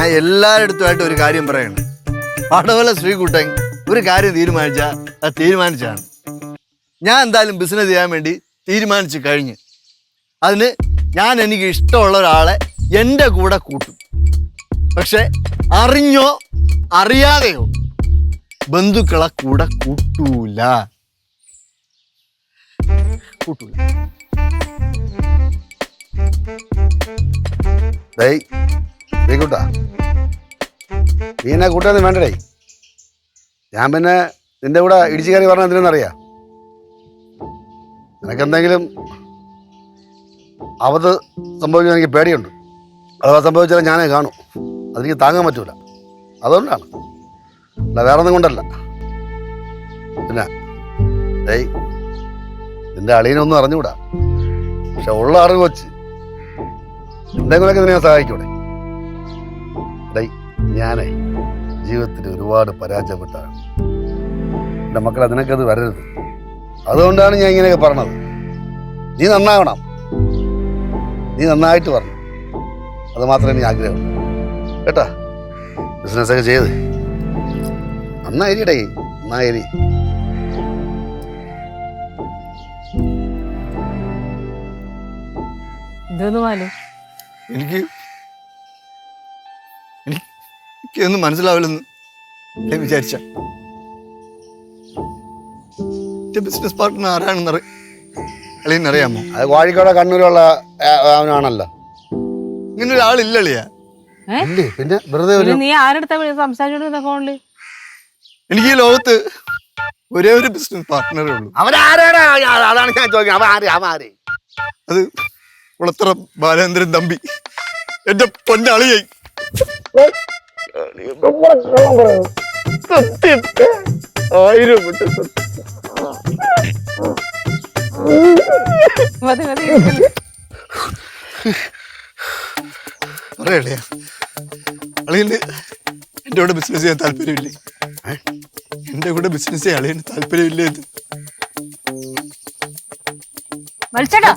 ഞാൻ എല്ലാവരടുത്തുമായിട്ട് ഒരു കാര്യം പറയണം. പടവല ശ്രീകുട്ടൻ ഒരു കാര്യം തീരുമാനിച്ച അത് തീരുമാനിച്ചാണ്. ഞാൻ എന്തായാലും ബിസിനസ് ചെയ്യാൻ വേണ്ടി തീരുമാനിച്ചു കഴിഞ്ഞ് അതിന് ഞാൻ എനിക്ക് ഇഷ്ടമുള്ള ഒരാളെ എന്റെ കൂടെ കൂട്ടും. പക്ഷെ അറിഞ്ഞോ അറിയാതെയോ ബന്ധുക്കളെ കൂടെ കൂട്ടൂല. കൂട്ടൂല. ശ്രീകുട്ടാ. നീ എന്നാ കൂട്ടാന്ന് വേണ്ടടേ. ഞാൻ പിന്നെ നിന്റെ കൂടെ ഇടിച്ചു കയറി പറഞ്ഞ എന്തിനെന്നറിയാം നിനക്കെന്തെങ്കിലും അവത് സംഭവിക്കാൻ എനിക്ക് പേടിയുണ്ട്. അഥവാ സംഭവിച്ചാൽ ഞാനേ കാണും. അതെനിക്ക് താങ്ങാൻ പറ്റൂല. അതുകൊണ്ടാണ്. അല്ല വേറെ ഒന്നും കൊണ്ടല്ല. പിന്നെ ഏയ് നിന്റെ അളിയനൊന്നും അറിഞ്ഞുകൂടാ. പക്ഷെ ഉള്ള അറിവ് വെച്ച് എന്തെങ്കിലുമൊക്കെ നിന്നെ സഹായിക്കൂടെ. ഡൈ ഞാനേ ജീവിതത്തിൽ ഒരുപാട് പരാജയപ്പെട്ടാണ്. എന്റെ മക്കളെ നിനക്കത് വരരുത്. അതുകൊണ്ടാണ് ഞാൻ ഇങ്ങനെയൊക്കെ പറഞ്ഞത്. നീ നന്നാവണം. നീ നന്നായിട്ട് പറഞ്ഞു അത് മാത്രമേ നീ ആഗ്രഹം കേട്ടാ? ബിസിനസ്സൊക്കെ ചെയ്ത്. നന്നായിരിടേ നന്നായിരി. എനിക്ക് എനിക്കൊന്നും മനസ്സിലാവില്ലെന്ന് ഞാൻ വിചാരിച്ച. എന്റെ ബിസിനസ് പാർട്ട്ണർ ആരാണെന്ന് അറിയാൻ അറിയാമോ അത് കോഴിക്കോട് കണ്ണൂരുള്ള ആ, അവനാണല്ലോ. ഇങ്ങനെ ഒരാളില്ല അളിയാ ഇല്ലേ? പിന്നെ വെറുതെ ഒരു നീ ആരെടുത്താ സംസാരിച്ചോണ്ടിരുന്ന ഫോണിൽ? എനിക്ക് ഈ ലോകത്ത് ഒരേ ഒരു ബിസിനസ് പാർട്ട്ണറേ ഉള്ളൂ. അവരാരാടാ അതാണ് ഞാൻ ചോദിക്കുന്നത്. അവൻ ആര്? അവൻ ആര്? അത് കുളത്തറ ബാലേന്ദ്രൻ തമ്പി. എന്റെ പൊന്നളിയായി. ആയിരം മതി മതി പറയല്ലേ അളിയന് എന്റെ കൂടെ ബിസിനസ് ചെയ്യാൻ താല്പര്യമില്ലേ ഏ? എന്റെ കൂടെ ബിസിനസ് ചെയ്യാൻ അളിയന് താല്പര്യമില്ലേ? ഇത് വലിച്ചേട്ടാ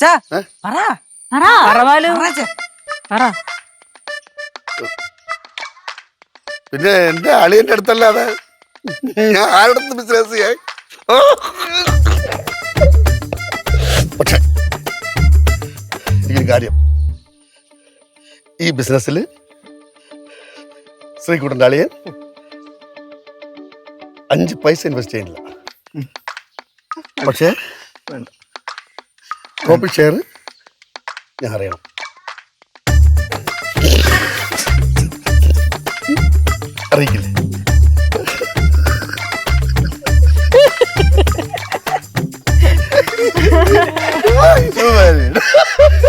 ചാ, പറ പറ പറ. പറ. പിന്നെ എന്റെ അളിയന്റെ അടുത്തല്ലാതെ ഞാൻ ആരുടെ ബിസിനസ് ചെയ്യാൻ പക്ഷേ എനിക്കൊരു കാര്യം. ഈ ബിസിനസ്സിൽ ശ്രീകുട്ടന്റെ അളിയൻ അഞ്ച് പൈസ ഇൻവെസ്റ്റ് ചെയ്യുന്നില്ല. പക്ഷേ പ്രോഫിറ്റ് ഷെയർ ഞാൻ അറിയണം. അറിയിക്കില്ല. Oh,